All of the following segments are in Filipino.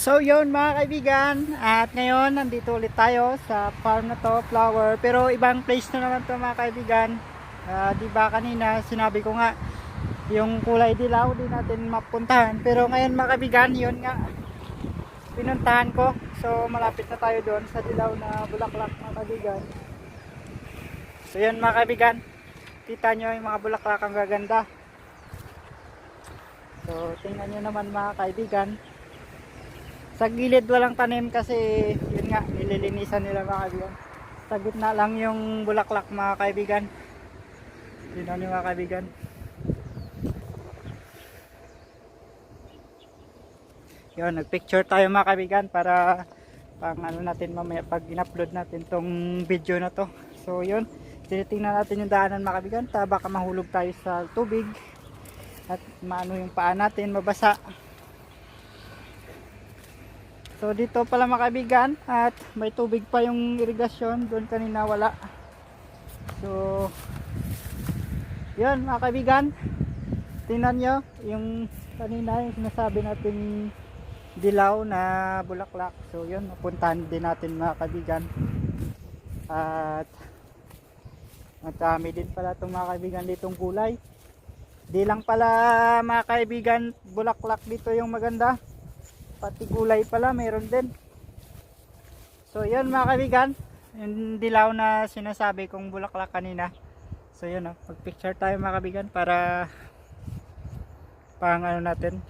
So yun mga kaibigan, at ngayon nandito ulit tayo sa farm na to, flower. Pero ibang place na naman to mga kaibigan. Ah, di ba kanina sinabi ko nga yung kulay dilaw di natin mapuntahan. Pero ngayon mga kaibigan, yun nga pinuntahan ko. So malapit na tayo doon sa dilaw na bulaklak mga kaibigan. So yun mga kaibigan, kita nyo yung mga bulaklak ang gaganda. So tingnan nyo naman mga kaibigan, sa gilid walang tanim kasi yun nga nililinisan nila mga kaibigan. Sa gitna lang yung bulaklak mga kaibigan. Yun ano mga kaibigan. Yun nagpicture tayo mga kaibigan para pang ano natin mamaya pag in-upload natin tong video na to. So yun tinitingnan natin yung daanan mga kaibigan ta baka mahulog tayo sa tubig at maano yung paa natin mabasa So dito pala mga kaibigan at may tubig pa yung irigasyon doon kanina wala. So yun mga kaibigan tingnan nyo yung kanina yung sinasabi nating dilaw na bulaklak. So yun napuntahan din natin mga kaibigan. At matami din pala itong mga kaibigan ditong kulay. Di lang pala mga kaibigan bulaklak dito yung maganda pati gulay pala meron din. So yun mga kaibigan. Yung dilaw na sinasabi kong bulaklak kanina. So yun o mag picture tayo mga kaibigan para pang ano natin.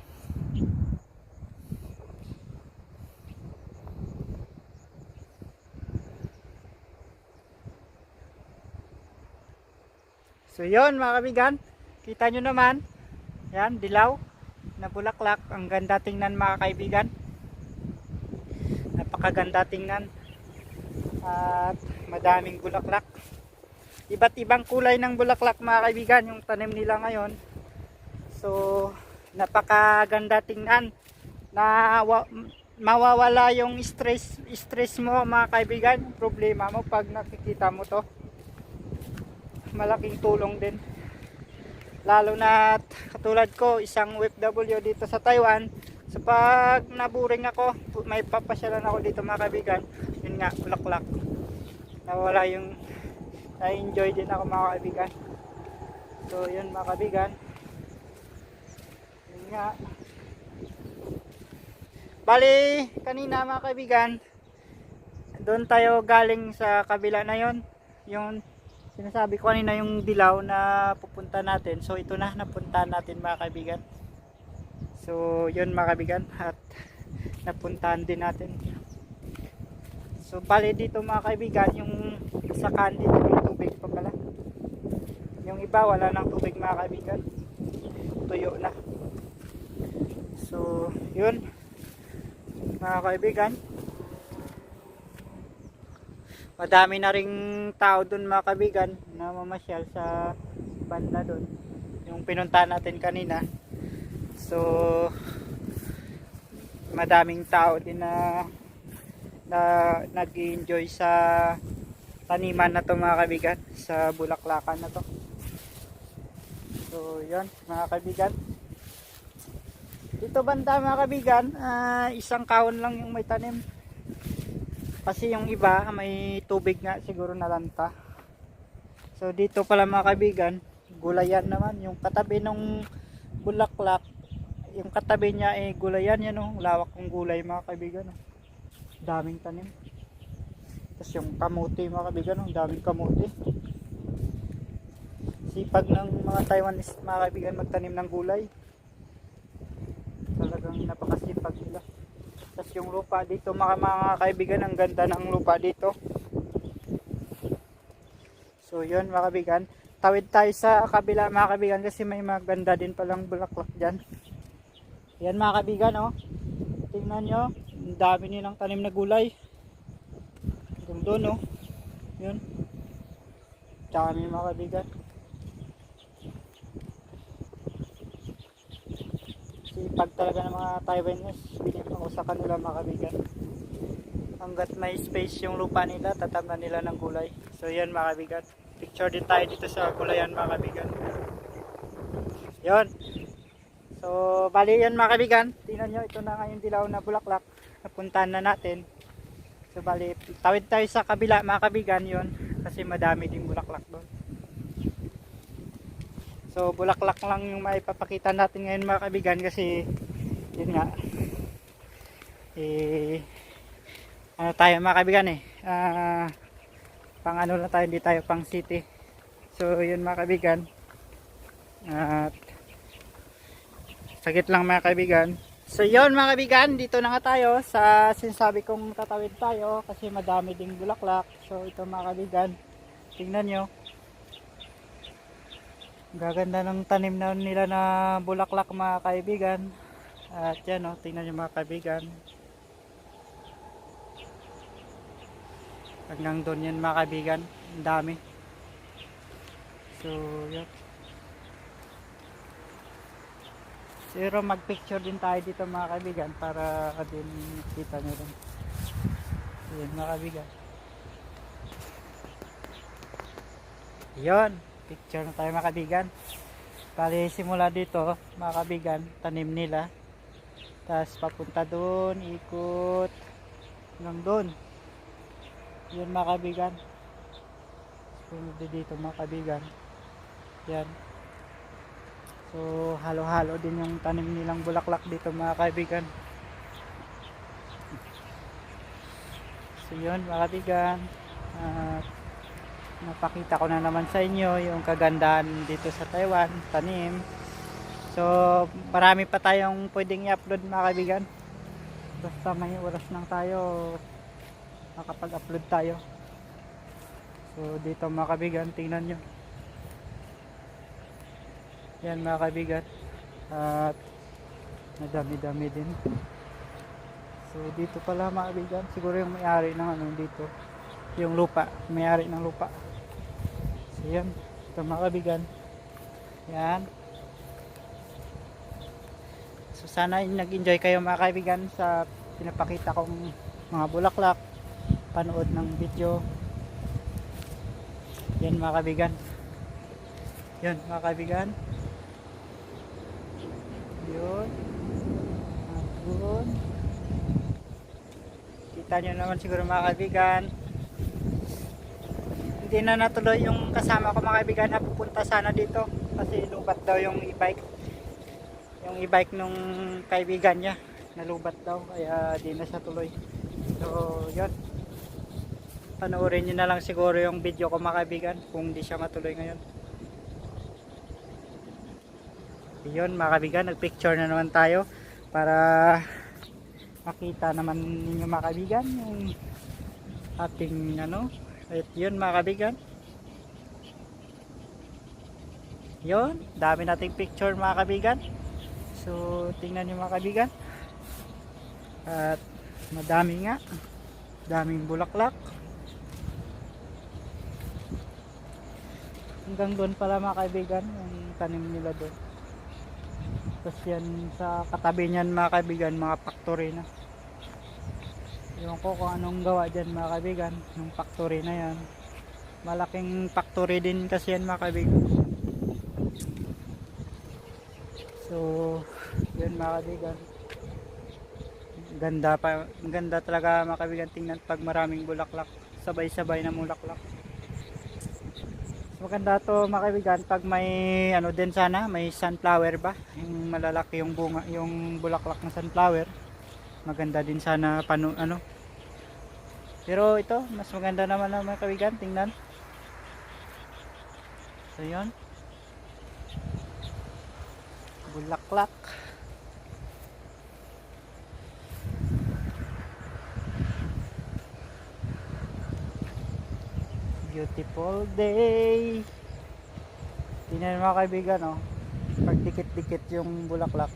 So yun mga kaibigan. Kita nyo naman. Yan dilaw na bulaklak. Ang ganda tingnan mga kaibigan. Napakaganda tingnan. At madaming bulaklak. Iba't ibang kulay ng bulaklak mga kaibigan yung tanim nila ngayon. So napakaganda tingnan. Na wa, mawawala yung stress stress mo mga kaibigan, problema mo pag nakikita mo to. Malaking tulong din lalo na katulad ko isang OFW dito sa Taiwan. So pag naburing ako may papasyalan ako dito mga kaibigan. Yun nga bulaklak. Nawala yung na-enjoy din ako mga kaibigan. So yun mga kaibigan. Yun nga. Bali kanina mga kaibigan doon tayo galing sa kabila na yon yung sinasabi ko kanina yung dilaw na pupunta natin. So ito na napunta natin mga kaibigan. So yun mga kaibigan at napuntahan din natin. So bali dito mga kaibigan yung sa candy may tubig pa pala. Yung iba wala nang tubig mga kaibigan. Tuyo na. So yun mga kaibigan madami na ring tao doon mga kabigan na mamasyal sa banda doon yung pinunta natin kanina. So madaming tao din na na nag enjoy sa taniman na to mga kabigan sa bulaklakan na to. So yun mga kabigan dito banda mga kabigan ah, isang kahon lang yung may tanim kasi yung iba may tubig nga siguro na lanta so dito pala mga kaibigan gulayan naman. Yung katabi ng bulaklak yung katabi niya ay gulayan yan oh, lawak ng gulay mga kaibigan oh. daming tanim. Tapos yung kamuti mga kaibigan oh, daming kamuti sipag ng mga Taiwanese mga kaibigan magtanim ng gulay. Talagang napakasipag nila tapos yung lupa dito mga mga kaibigan, ang ganda ng lupa dito. So yun mga kaibigan. Tawid tayo sa kabila mga kaibigan kasi may maganda din palang bulaklak dyan. Yan mga kaibigan oh. Tingnan nyo. Ang dami nilang tanim na gulay. Hanggang doon oh. Yun. Dami mga kaibigan. Sipag talaga ng mga Taiwanese. Ako sa kanila mga kabigan hanggat may space yung lupa nila tatamnan nila ng gulay. So yan mga kabigan picture din tayo dito sa gulayan mga kabigan yon so bali yan mga kabigan tingnan nyo ito na nga yung dilaw na bulaklak napuntahan na natin. So bali, tawid tayo sa kabila mga kabigan yon kasi madami ding bulaklak doon. So bulaklak lang yung maipapakita natin ngayon mga kabigan kasi yun nga. Eh ano tayo mga kabigan eh. Ah, pang ano na tayo hindi tayo pang city. So yun mga kabigan at sagit lang mga kaibigan. So yun mga kaibigan dito na nga tayo sa sinasabi kong tatawid tayo kasi madami ding bulaklak. So ito mga kaibigan tingnan nyo gaganda ng tanim na nila na bulaklak mga kaibigan. At yan o tingnan nyo mga kaibigan. Hanggang doon yan mga kaibigan. Ang dami. So yun. Pero mag-picture din tayo dito mga kaibigan para din kita nyo rin. Yun mga kaibigan. Yun, picture na tayo mga. Bali simula dito mga kaibigan, tanim nila. Tapos papunta doon, ikot hanggang doon. Yun mga din dito mga kaibigan. Yan. So, halo-halo din yung tanim nilang bulaklak dito mga kaibigan. So, yun mga kaibigan. At napakita ko na naman sa inyo yung kagandahan dito sa Taiwan, tanim. So, marami pa tayong pwedeng i-upload mga kaibigan. Basta may oras lang tayo, makapag-upload tayo. So, dito mga kaibigan, tingnan nyo. Yan mga kaibigan. At madami-dami din. So dito pala mga kaibigan, siguro yung may-ari ng ano dito. Yung lupa, may-ari ng lupa. Yan, ito mga kaibigan. Yan. So sana nag-enjoy kayo mga kaibigan sa pinapakita kong mga bulaklak. Panood ng video. Yan mga kaibigan. Yan mga kaibigan yun Abun. kita nyo naman siguro mga kaibigan hindi na natuloy yung kasama ko mga kaibigan na pupunta sana dito. Kasi lubat daw yung e-bike. Yung e-bike nung kaibigan niya nalubat daw. Kaya di na siya tuloy. So yun. Panoorin nyo na lang siguro yung video ko mga kaibigan kung di siya matuloy ngayon. Yun mga kabigan nagpicture na naman tayo para makita naman ninyo mga kabigan yung ating ano at yun mga kabigan yun dami nating picture mga kabigan so tingnan nyo mga kabigan at madami nga. Daming bulaklak. Hanggang doon pala mga kaibigan yung tanim nila doon. Tapos yan sa katabi niyan mga kaibigan, mga factory na. Ewan ko kung anong gawa dyan mga kaibigan, yung factory na yan. Malaking factory din kasi yan mga kaibigan. So, yun mga kaibigan. Ganda pa, ganda talaga mga kaibigan tingnan pag maraming bulaklak. Sabay-sabay na bulaklak maganda to mga kaibigan pag may ano din sana may sunflower ba yung malalaki yung bunga yung bulaklak ng sunflower maganda din sana pano ano. Pero ito mas maganda naman na mga kaibigan tingnan. So yun. Bulaklak. Beautiful day. Tingnan mga kaibigan oh. Pag dikit-dikit yung bulaklak.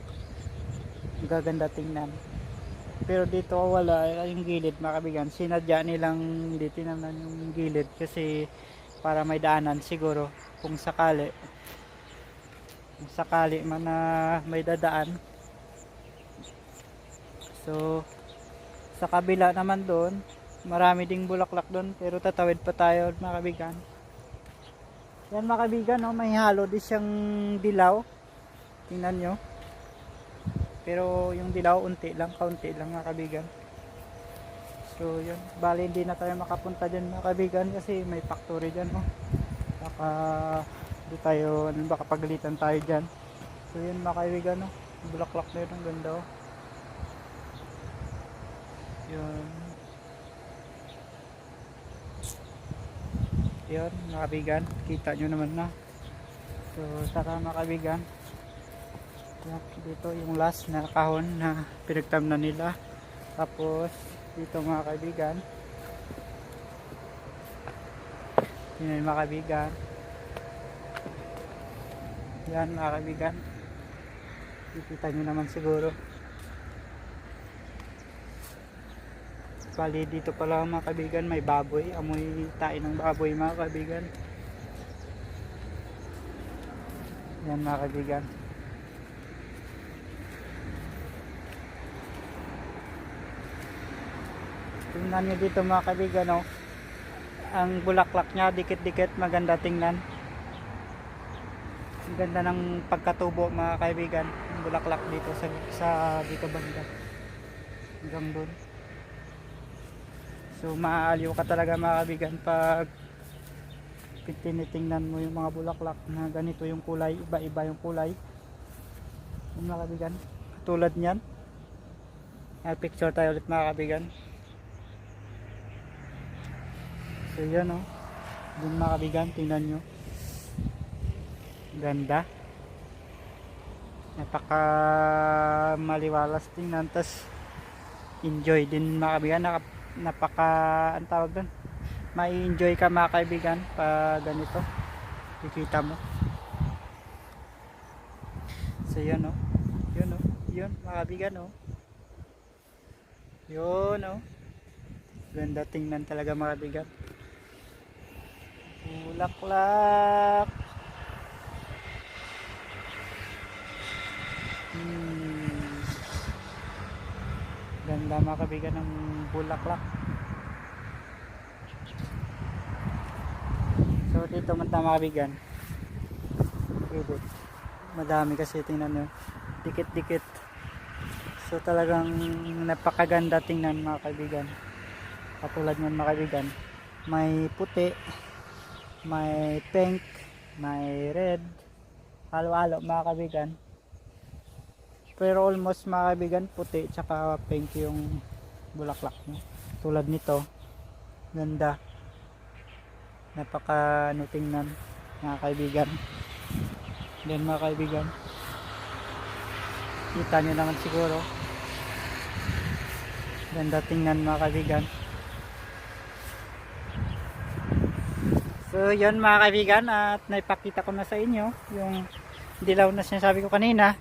Gaganda tingnan pero dito wala yung gilid mga kaibigan sinadya nilang hindi tinamnan yung gilid kasi para may daanan siguro kung sakali. Kung sakali man na may dadaan. So sa kabila naman doon marami ding bulaklak doon pero tatawid pa tayo mga kabigan. Yan mga kabigan no? may halo din siyang dilaw. Tingnan nyo pero yung dilaw unti lang kaunti lang mga kabigan So yun, bali hindi na tayo makapunta dyan mga kaibigan kasi may factory dyan oh. Baka di tayo, ano pagalitan tayo dyan. So yun mga kaibigan oh. Bulaklak na yun, ang ganda oh. Yun. Yun mga kaibigan, kita nyo naman na. So tara mga kaibigan. Yan, dito yung last na kahon na pinagtamnan nila. Tapos dito mga kaibigan. Yun mga kaibigan. Yan mga kaibigan. Kikita nyo naman siguro. Bali dito pala mga kaibigan may baboy. Amoy tayo ng baboy mga kaibigan. Yan mga kaibigan. Tingnan nyo dito mga kaibigan oh. Ang bulaklak niya dikit-dikit maganda tingnan. Ang ganda ng pagkatubo mga kaibigan. Ang bulaklak dito sa, sa dito banda. Hanggang doon. So maaaliw ka talaga mga kaibigan pag tinitingnan mo yung mga bulaklak na ganito yung kulay, iba-iba yung kulay. Mga kaibigan, tulad niyan. May picture tayo ulit mga kaibigan. So yan o. Oh. Mga kaibigan, tingnan nyo. Ganda. Napaka maliwalas tingnan. Tapos enjoy din mga kaibigan. Naka- Napaka, ang tawag doon? May enjoy ka mga kaibigan pag ganito. Kikita mo. So yun o. Yun o. Yun mga kaibigan o. Yun o. Ganda tingnan talaga mga kaibigan. Bulaklak. Hmm. Ganda mga kaibigan ng bulaklak. So dito man tama mga. Madami kasi tingnan nyo. Dikit-dikit. So talagang napakaganda tingnan mga kaibigan. Katulad nyo mga kaibigan. May puti, may pink, may red, halo-halo mga kaibigan. Pero almost mga kaibigan, puti tsaka pink yung bulaklak niya. Tulad nito, ganda. Napaka ano tingnan mga kaibigan. Then mga kaibigan, kita nyo naman siguro. Ganda tingnan mga kaibigan. So yun mga kaibigan at naipakita ko na sa inyo yung dilaw na sinasabi ko kanina.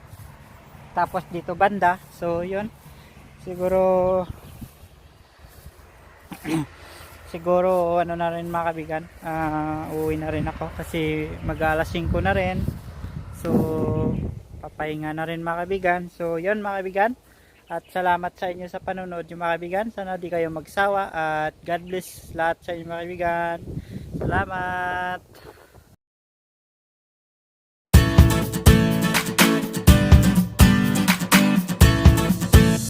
Tapos dito banda. So yun. Siguro siguro ano na rin mga kaibigan. ah uuwi na rin ako kasi mag alas 5 na rin. So papahinga na rin mga kaibigan. So yun mga kaibigan. At salamat sa inyo sa panonood yung mga kaibigan. Sana di kayo magsawa at God bless lahat sa inyo mga kaibigan. Salamat!